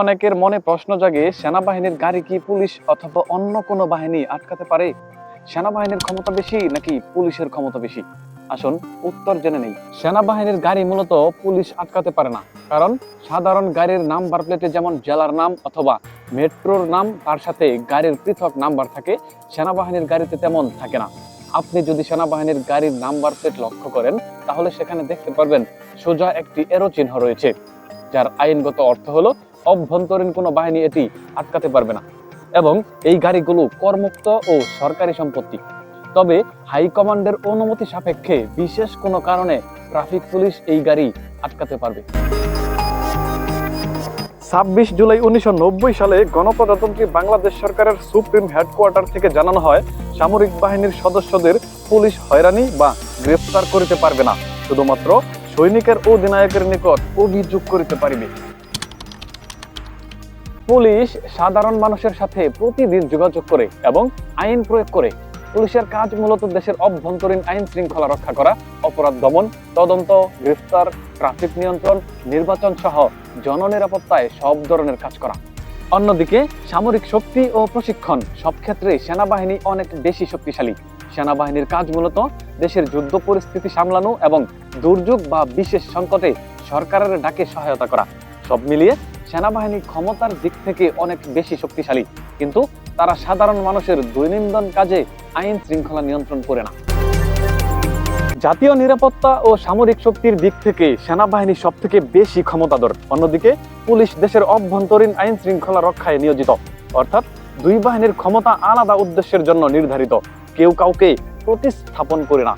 অনেকের মনে প্রশ্ন জাগে, সেনাবাহিনীর গাড়ি কি পুলিশ অথবা অন্য কোনো বাহিনী আটকাতে পারে? সেনাবাহিনীর ক্ষমতা বেশি নাকি পুলিশের ক্ষমতা বেশি? আসুন উত্তর জেনে নেই। সেনাবাহিনীর গাড়ি মূলত পুলিশ আটকাতে পারে না। কারণ সাধারণ গাড়ির নাম্বার প্লেটে যেমন জেলার নাম অথবা মেট্রোর নাম, তার সাথে গাড়ির পৃথক নাম্বার থাকে, সেনাবাহিনীর গাড়িতে তেমন থাকে না। আপনি যদি সেনাবাহিনীর গাড়ির নাম্বার প্লেট লক্ষ্য করেন, তাহলে সেখানে দেখতে পারবেন সোজা একটি এরো চিহ্ন রয়েছে, যার আইনগত অর্থ হলো অভ্যন্তরীণ কোনো বাহিনী এটি আটকাতে পারবে না। এবং এই গাড়িগুলো করমুক্ত ও সরকারি সম্পত্তি। তবে হাইকমান্ডের অনুমতি সাপেক্ষে বিশেষ কোনো কারণে ট্রাফিক পুলিশ এই গাড়ি আটকাতে পারবে। ছাব্বিশ জুলাই উনিশশো নব্বই সালে গণপ্রজাতন্ত্রী বাংলাদেশ সরকারের সুপ্রিম হেডকোয়ার্টার থেকে জানানো হয়, সামরিক বাহিনীর সদস্যদের পুলিশ হয়রানি বা গ্রেফতার করিতে পারবে না। শুধুমাত্র সৈনিকের অধিনায়কের নিকট অভিযোগ করিতে পারিবে। পুলিশ সাধারণ মানুষের সাথে প্রতিদিন যোগাযোগ করে এবং আইন প্রয়োগ করে পুলিশের কাজ মূলত দেশের অভ্যন্তরীণ আইন শৃঙ্খলা রক্ষা করা, অপরাধ দমন, তদন্ত, গ্রেফতার, ট্রাফিক নিয়ন্ত্রণ, নির্বাচন সহ জননিরাপত্তায় সব ধরনের কাজ করা। অন্যদিকে সামরিক শক্তি ও প্রশিক্ষণ সব ক্ষেত্রে সেনাবাহিনী অনেক বেশি শক্তিশালী। সেনাবাহিনীর কাজ মূলত দেশের যুদ্ধ পরিস্থিতি সামলানো এবং দুর্যোগ বা বিশেষ সংকটে সরকারের ডাকে সহায়তা করা। সব মিলিয়ে সেনাবাহিনী ক্ষমতার দিক থেকে অনেক বেশি শক্তিশালী, কিন্তু তারা সাধারণ মানুষের দৈনন্দিন কাজে আইন শৃঙ্খলা নিয়ন্ত্রণ করে না। জাতীয় নিরাপত্তা ও সামরিক শক্তির দিক থেকে সেনাবাহিনী সব থেকে বেশি ক্ষমতাধর। অন্যদিকে, পুলিশ দেশের অভ্যন্তরীণ আইন শৃঙ্খলা রক্ষায় নিয়োজিত। অর্থাৎ, দুই বাহিনীর ক্ষমতা আলাদা উদ্দেশ্যের জন্য নির্ধারিত। কেউ কাউকে প্রতিস্থাপন করে না।